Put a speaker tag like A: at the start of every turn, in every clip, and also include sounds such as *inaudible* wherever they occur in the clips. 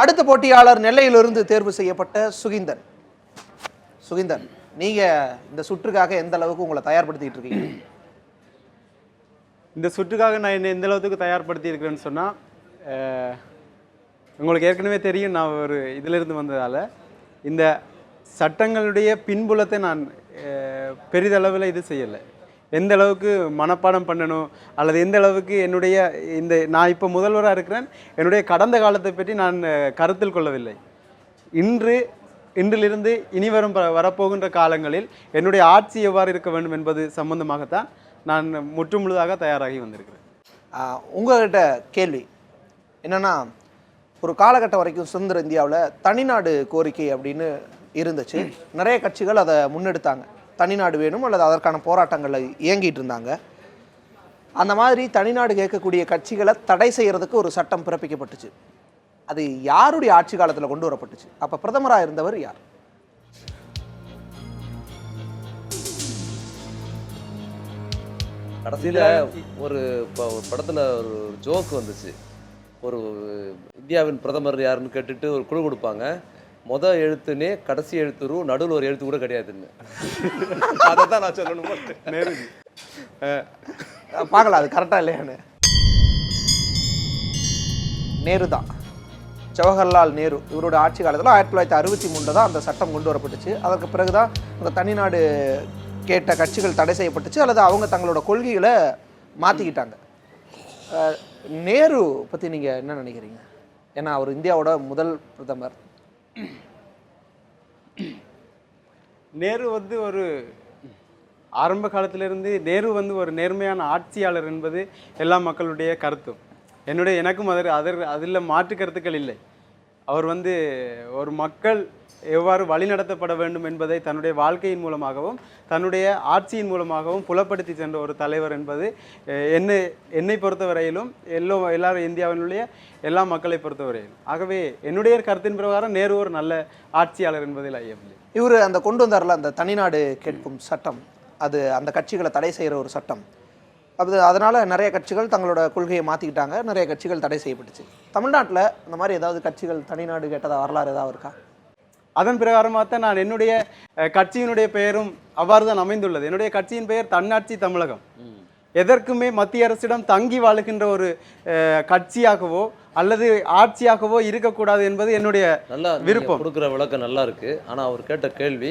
A: அடுத்த போட்டியாளர் நெல்லையிலிருந்து தேர்வு செய்யப்பட்ட சுகிந்தன். சுகிந்தன் நீங்க இந்த சுற்றுக்காக எந்த அளவுக்கு உங்களை தயார்படுத்திட்டு இருக்கீங்க?
B: இந்த சுற்றுக்காக நான் என்ன எந்த அளவுக்கு தயார்படுத்தி இருக்கிறேன்னு சொன்னால் உங்களுக்கு ஏற்கனவே தெரியும் நான் ஒரு இதிலிருந்து வந்ததால். இந்த சட்டங்களுடைய பின்புலத்தை நான் பெரிதளவில் இது செய்யலை. எந்த அளவுக்கு மனப்பாடம் பண்ணணும் அல்லது எந்த அளவுக்கு என்னுடைய இந்த நான் இப்போ முதல்வராக இருக்கிறேன் என்னுடைய கடந்த காலத்தை பற்றி நான் கருத்தில் கொள்ளவில்லை. இன்று இன்றிலிருந்து இனி வரும் வரப்போகின்ற காலங்களில் என்னுடைய ஆட்சி எவ்வாறு இருக்க வேண்டும் என்பது சம்பந்தமாகத்தான் நான் முற்றுமுழுதாக தயாராகி வந்திருக்கிறேன்.
A: உங்கள்கிட்ட கேள்வி. என்னென்னா ஒரு காலகட்டம் வரைக்கும் சுதந்திர இந்தியாவில் தனிநாடு கோரிக்கை அப்படின்னு இருந்துச்சு. நிறைய கட்சிகள் அதை முன்னெடுத்தாங்க. தனிநாடு வேணும் அல்லது அதற்கான போராட்டங்களை இயங்கிட்டு இருந்தாங்க. அந்த மாதிரி தனிநாடு கேட்கக்கூடிய கட்சிகளை தடை செய்யறதுக்கு ஒரு சட்டம் பிறப்பிக்கப்பட்டுச்சு. அது யாருடைய ஆட்சி காலத்தில் கொண்டு வரப்பட்டுச்சு? அப்போ பிரதமராக இருந்தவர் யார்?
C: கடைசியில் ஒரு ப- ஒரு படத்தில் ஒரு ஜோக் வந்துச்சு. ஒரு இந்தியாவின் பிரதமர் யாருன்னு கேட்டுட்டு ஒரு குழு கொடுப்பாங்க. மொத எழுத்துனே கடைசி எழுத்துரு நடுவில் ஒரு எழுத்து கூட கிடையாதுன்னு. *laughs* அதை தான் நான் சொல்லணும்.
B: நேருஜி
A: பார்க்கலாம் அது கரெக்டாக இல்லையான்னு. நேரு தான். ஜவஹர்லால் நேரு இவரோட ஆட்சி காலத்தில் ஆயிரத்தி தொள்ளாயிரத்தி அறுபத்தி மூணில் தான் அந்த சட்டம் கொண்டு வரப்பட்டுச்சு. அதற்கு பிறகு தான் அந்த தனிநாடு கேட்ட கட்சிகள் தடை செய்யப்பட்டுச்சு அல்லது அவங்க தங்களோட கொள்கைகளை மாற்றிக்கிட்டாங்க நேரு பற்றி நீங்கள் என்ன நினைக்கிறீங்க? ஏன்னா அவர் இந்தியாவோட முதல் பிரதமர்.
B: நேரு வந்து ஒரு ஆரம்ப காலத்திலிருந்து நேரு வந்து ஒரு நேர்மையான ஆட்சியாளர் என்பது எல்லா மக்களுடைய கருத்தும். என்னுடைய எனக்கும் அதர் அதர் அதில் மாற்று கருத்துக்கள் இல்லை. அவர் வந்து ஒரு மக்கள் எவ்வாறு வழிநடத்தப்பட வேண்டும் என்பதை தன்னுடைய வாழ்க்கையின் மூலமாகவும் தன்னுடைய ஆட்சியின் மூலமாகவும் புலப்படுத்தி சென்ற ஒரு தலைவர் என்பது என்னை என்னை பொறுத்தவரையிலும் எல்லோ எல்லாரும் இந்தியாவினுடைய எல்லா மக்களை பொறுத்தவரையிலும் ஆகவே என்னுடைய கருத்தின் பிரகாரம் நேரு ஒரு நல்ல ஆட்சியாளர் என்பதில் ஐயமில்லை
A: இவர் அந்த கொண்டு வந்தார்ல அந்த தனிநாடு கேட்கும் சட்டம் அது அந்த கட்சிகளை தடை செய்கிற ஒரு சட்டம். அது அதனால் நிறைய கட்சிகள் தங்களோட கொள்கையை மாற்றிக்கிட்டாங்க நிறைய கட்சிகள் தடை செய்யப்பட்டுச்சு. தமிழ்நாட்டில் இந்த மாதிரி ஏதாவது கட்சிகள் தனிநாடு கேட்டதா வரலாறு ஏதாவது இருக்கா?
B: அதன் பிரகாரமாக நான் என்னுடைய கட்சியினுடைய பெயரும் அவ்வாறு தான் அமைந்துள்ளது. என்னுடைய கட்சியின் பெயர் தன்னாட்சி தமிழகம். எதற்குமே மத்திய அரசிடம் தங்கி வாழுகின்ற ஒரு கட்சியாகவோ அல்லது ஆட்சியாகவோ இருக்கக்கூடாது என்பது என்னுடைய
C: நல்லா
B: விருப்பம்.
C: கொடுக்குற விளக்கம் நல்லா இருக்கு. ஆனால் அவர் கேட்ட கேள்வி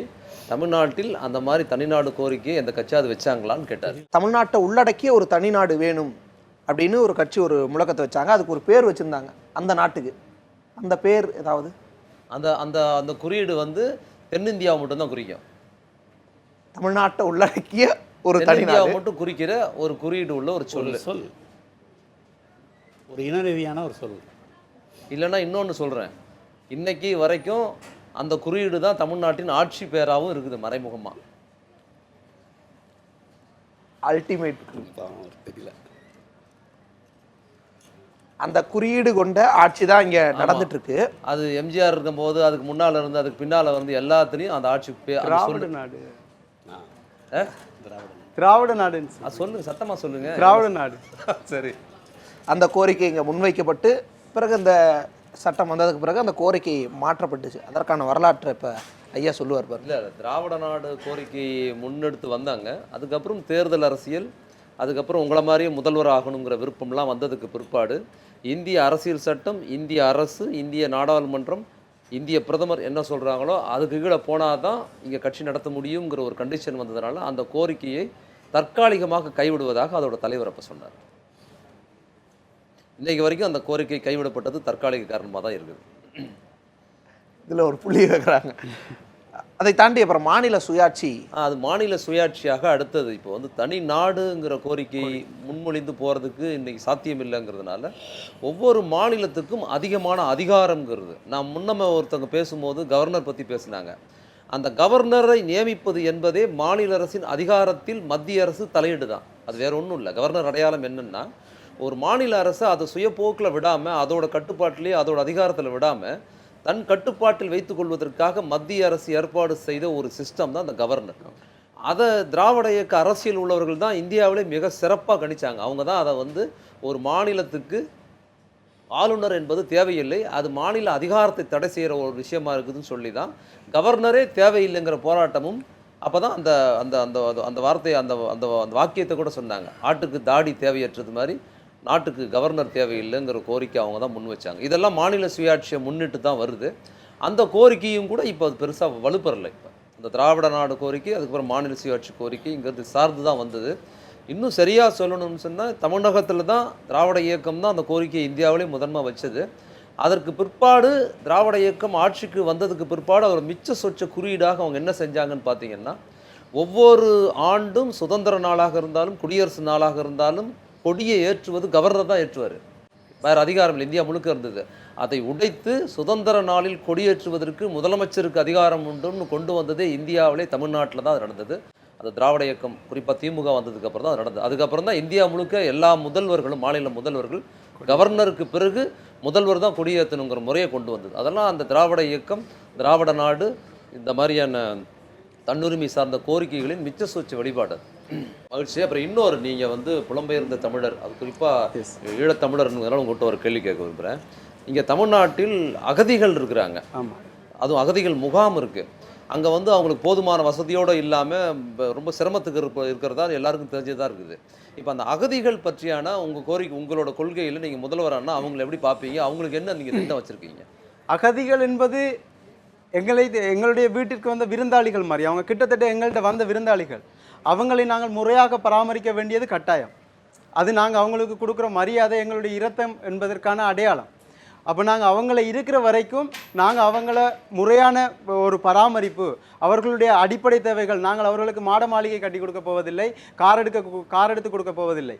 C: தமிழ்நாட்டில் அந்த மாதிரி தனிநாடு கோரிக்கையை எந்த கட்சியாவது வச்சாங்களான்னு கேட்டார்.
A: தமிழ்நாட்டை உள்ளடக்கிய ஒரு தனிநாடு வேணும் அப்படின்னு ஒரு கட்சி ஒரு முழக்கத்தை வச்சாங்க. அதுக்கு ஒரு பேர் வச்சுருந்தாங்க அந்த நாட்டுக்கு. அந்த பேர் ஏதாவது?
C: அந்த அந்த அந்த குறியீடு வந்து தென்னிந்தியாவை மட்டும்தான் குறிக்கும்.
A: தமிழ்நாட்டை உள்ளடக்கிய ஒரு தனிநாடு
C: மட்டும் குறிக்கிற ஒரு குறியீடு உள்ள ஒரு சொல்லு.
D: சொல். ஒரு இன ரீதியான ஒரு சொல்.
C: இல்லைன்னா இன்னொன்று சொல்கிறேன் இன்னைக்கு வரைக்கும் அந்த குறியீடு தான் தமிழ்நாட்டின் ஆட்சி பேராகவும் இருக்குது மறைமுகமாக
A: அல்டிமேட்
D: தெரியல.
A: அந்த குறியீடு கொண்ட ஆட்சி தான் இங்கே நடந்துட்டு இருக்கு
C: அது எம்ஜிஆர் இருக்கும்போது அதுக்கு முன்னால் இருந்து அதுக்கு பின்னால் வந்து எல்லாத்துலேயும் அந்த ஆட்சி
B: நாடு. திராவிட நாடுன்னு சொல்லு.
C: அது சொல்லுங்க சத்தமாக சொல்லுங்க.
B: திராவிட நாடு. *laughs*
C: சரி.
A: அந்த கோரிக்கை இங்கே முன்வைக்கப்பட்டு பிறகு இந்த சட்டம் வந்ததுக்கு பிறகு அந்த கோரிக்கை மாற்றப்பட்டுச்சு. அதற்கான வரலாற்றை இப்போ ஐயா சொல்லுவார் பாருங்க.
C: இல்லை திராவிட நாடு கோரிக்கையை முன்னெடுத்து வந்தாங்க. அதுக்கப்புறம் தேர்தல் அரசியல் அதுக்கப்புறம் உங்களை மாதிரியே முதல்வர் ஆகணுங்கிற விருப்பம்லாம் வந்ததுக்கு பிற்பாடு இந்திய அரசியல் சட்டம் இந்திய அரசு இந்திய நாடாளுமன்றம் இந்திய பிரதமர் என்ன சொல்கிறாங்களோ அதுக்கு கீழே போனால் தான் இங்கே கட்சி நடத்த முடியுங்கிற ஒரு கண்டிஷன் வந்ததுனால அந்த கோரிக்கையை தற்காலிகமாக கைவிடுவதாக அதோட தலைவர் அப்போ சொன்னார். இன்றைக்கு வரைக்கும் அந்த கோரிக்கை கைவிடப்பட்டது தற்காலிக காரணமாக தான் இருக்குது.
A: இதில் ஒரு புள்ளி வைக்கிறாங்க அதை தாண்டி அப்புறம் மாநில சுயாட்சி.
C: அது மாநில சுயாட்சியாக அடுத்தது. இப்போ வந்து தனி நாடுங்கிற கோரிக்கை முன்மொழிந்து போகிறதுக்கு இன்றைக்கி சாத்தியம் இல்லைங்கிறதுனால ஒவ்வொரு மாநிலத்துக்கும் அதிகமான அதிகாரம்ங்கிறது. நான் முன்னம ஒருத்தவங்க பேசும்போது கவர்னர் பற்றி பேசினாங்க. அந்த கவர்னரை நியமிப்பது என்பதே மாநில அரசின் அதிகாரத்தில் மத்திய அரசு தலையீடு தான் அது வேற ஒன்றும் இல்லை. கவர்னர் அடையாளம் என்னென்னா ஒரு மாநில அரசு அதை சுயப்போக்கில் விடாமல் அதோட கட்டுப்பாட்டிலேயே அதோட அதிகாரத்தில் விடாமல் தன் கட்டுப்பாட்டில் வைத்துக் கொள்வதற்காக மத்திய அரசு ஏற்பாடு செய்த ஒரு சிஸ்டம் தான் அந்த கவர்னர் அதை திராவிட இயக்க அரசியல் உள்ளவர்கள் தான் இந்தியாவிலே மிக சிறப்பாக கணிச்சாங்க. அவங்க தான் அதை வந்து ஒரு மாநிலத்துக்கு ஆளுநர் என்பது தேவையில்லை. அது மாநில அதிகாரத்தை தடை செய்கிற ஒரு விஷயமா இருக்குதுன்னு சொல்லி தான் கவர்னரே தேவையில்லைங்கிற போராட்டமும் அப்போ தான் அந்த அந்த அந்த அந்த- அந்த வார்த்தையை அந்த அந்த அந்த வாக்கியத்தை கூட சொன்னாங்க. ஆட்டுக்கு தாடி தேவையற்றது மாதிரி நாட்டுக்கு கவர்னர் தேவையில்லைங்கிற கோரிக்கை அவங்க தான் முன் வச்சாங்க. இதெல்லாம் மாநில சுயாட்சியை முன்னிட்டு தான் வருது. அந்த கோரிக்கையும் கூட இப்போ அது பெருசாக வலுப்பெறலை இப்போ. இந்த திராவிட நாடு கோரிக்கை அதுக்கப்புறம் மாநில சுயாட்சி கோரிக்கைங்கிறது சார்ந்து தான் வந்தது. இன்னும் சரியாக சொல்லணும்னு சொன்னால் தமிழகத்தில் தான் திராவிட இயக்கம் தான் அந்த கோரிக்கையை இந்தியாவிலே முதன்மை வச்சது. அதற்கு பிற்பாடு திராவிட இயக்கம் ஆட்சிக்கு வந்ததுக்கு பிற்பாடு அவர் மிச்ச சொச்ச குறியீடாக அவங்க என்ன செஞ்சாங்கன்னு பார்த்தீங்கன்னா ஒவ்வொரு ஆண்டும் சுதந்திர நாளாக இருந்தாலும் குடியரசு நாளாக இருந்தாலும் கொடியை ஏற்றுவது கவர்னர் தான் ஏற்றுவார். வேறு அதிகாரம் இல்லை இந்தியா முழுக்க இருந்தது. அதை உடைத்து சுதந்திர நாளில் கொடியேற்றுவதற்கு முதலமைச்சருக்கு அதிகாரம் உண்டுன்னு கொண்டு வந்ததே இந்தியாவிலே தமிழ்நாட்டில் தான் அது நடந்தது. அது திராவிட இயக்கம் குறிப்பாக திமுக வந்ததுக்கப்புறம் தான் அது நடந்தது. அதுக்கப்புறம் தான் இந்தியா முழுக்க எல்லா முதல்வர்களும் மாநில முதல்வர்கள் கவர்னருக்கு பிறகு முதல்வர் தான் கொடியேற்றணுங்கிற முறையை கொண்டு வந்தது. அதெல்லாம் அந்த திராவிட இயக்கம் திராவிட நாடு இந்த மாதிரியான தன்னுரிமை சார்ந்த கோரிக்கைகளின் மிச்ச சூழ்ச்சி வழிபாடு. மகிழ்ச்சி. அப்புறம் இன்னொரு நீங்கள் வந்து புலம்பெயர்ந்த தமிழர் அது குறிப்பாக ஈழத்தமிழர்ங்கிறதால உங்கள்கிட்ட ஒரு கேள்வி கேட்க விரும்புகிறேன் இங்கே தமிழ்நாட்டில் அகதிகள் இருக்கிறாங்க.
B: ஆமாம்
C: அதுவும் அகதிகள் முகாம் இருக்குது அங்கே வந்து அவங்களுக்கு போதுமான வசதியோடு இல்லாமல் ரொம்ப சிரமத்துக்கு இருப்ப இருக்கிறதா எல்லாருக்கும் தெரிஞ்சதாக இருக்குது. இப்போ அந்த அகதிகள் பற்றியான உங்கள் கோரிக்கை உங்களோட கொள்கையில் நீங்கள் முதல்வரானா அவங்களை எப்படி பார்ப்பீங்க அவங்களுக்கு என்ன நீங்கள் திட்டம் வச்சுருக்கீங்க?
B: அகதிகள் என்பது எங்களை எங்களுடைய வீட்டிற்கு வந்த விருந்தாளிகள் மாதிரி. அவங்க கிட்டத்தட்ட எங்கள்கிட்ட வந்த விருந்தாளிகள். அவங்களை நாங்கள் முறையாக பராமரிக்க வேண்டியது கட்டாயம். அது நாங்கள் அவங்களுக்கு கொடுக்குற மரியாதை எங்களுடைய இரத்தம் என்பதற்கான அடையாளம். அப்போ நாங்கள் அவங்கள இருக்கிற வரைக்கும் நாங்கள் அவங்கள முறையான ஒரு பராமரிப்பு அவர்களுடைய அடிப்படை தேவைகள் நாங்கள் அவர்களுக்கு மாட மாளிகை கட்டி கொடுக்க போவதில்லை கார் எடுக்க கார் எடுத்து கொடுக்க போவதில்லை.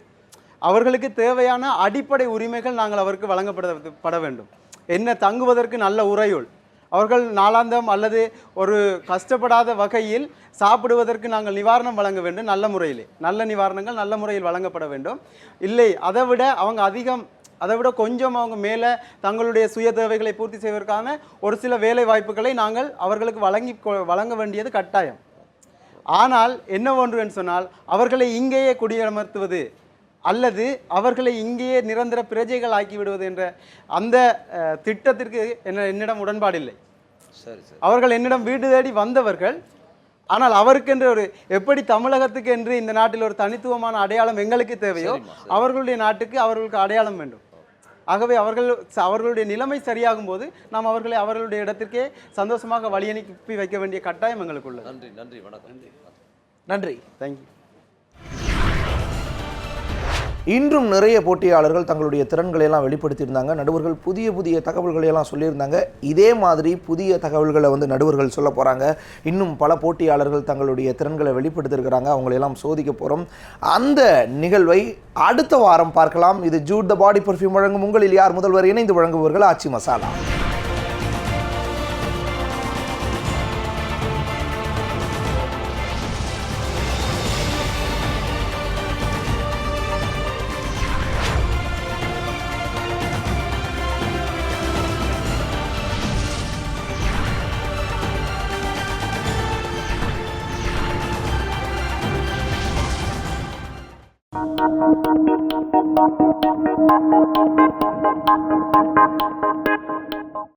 B: அவர்களுக்கு தேவையான அடிப்படை உரிமைகள் நாங்கள் அவருக்கு வழங்கப்பட பட வேண்டும். என்ன தங்குவதற்கு நல்ல உறையுள் அவர்கள் நாளாந்தம் அல்லது ஒரு கஷ்டப்படாத வகையில் சாப்பிடுவதற்கு நாங்கள் நிவாரணம் வழங்க வேண்டும் நல்ல முறையிலே. நல்ல நிவாரணங்கள் நல்ல முறையில் வழங்கப்பட வேண்டும். இல்லை அதை விட அவங்க அதிகம் அதை விட கொஞ்சம் அவங்க மேலே தங்களுடைய சுய தேவைகளை பூர்த்தி செய்வதற்கான ஒரு சில வேலை வாய்ப்புகளை நாங்கள் அவர்களுக்கு வழங்கி கொ- வழங்க வேண்டியது கட்டாயம். ஆனால் என்ன ஒன்று என்று சொன்னால் அவர்களை இங்கேயே குடியமர்த்துவது அல்லது அவர்களை இங்கேயே நிரந்தர பிரஜைகள் ஆக்கி விடுவது என்ற அந்த திட்டத்திற்கு என்ன என்னிடம் உடன்பாடில்லை.
C: சரி சரி.
B: அவர்கள் என்னிடம் வீடு தேடி வந்தவர்கள் ஆனால் அவருக்கென்று ஒரு எப்படி தமிழகத்துக்கு என்று இந்த நாட்டில் ஒரு தனித்துவமான அடையாளம் எங்களுக்கு தேவையோ. அவர்களுடைய நாட்டுக்கு அவர்களுக்கு அடையாளம் வேண்டும். ஆகவே அவர்கள் அவர்களுடைய நிலைமை சரியாகும் போது நாம் அவர்களை அவர்களுடைய இடத்திற்கே சந்தோஷமாக வழி அனுப்பி வைக்க வேண்டிய கட்டாயம் எங்களுக்கு உள்ளது.
C: நன்றி நன்றி வணக்கம்.
A: நன்றி.
B: தேங்க்யூ
A: இன்றும் நிறைய போட்டியாளர்கள் தங்களுடைய திறன்களை எல்லாம் வெளிப்படுத்தியிருந்தாங்க. நடுவர்கள் புதிய புதிய தகவல்களை எல்லாம் சொல்லியிருந்தாங்க. இதே மாதிரி புதிய தகவல்களை வந்து நடுவர்கள் சொல்ல போகிறாங்க இன்னும் பல போட்டியாளர்கள் தங்களுடைய திறன்களை வெளிப்படுத்தியிருக்கிறாங்க. அவங்களையெல்லாம் சோதிக்க போகிறோம் அந்த நிகழ்வை அடுத்த வாரம் பார்க்கலாம். இது ஜூட் த பாடி பர்ஃப்யூம் வழங்கும். உங்களில் யார் முதல்வர்? இணைந்து வழங்குபவர்கள் ஆச்சி மசாலா.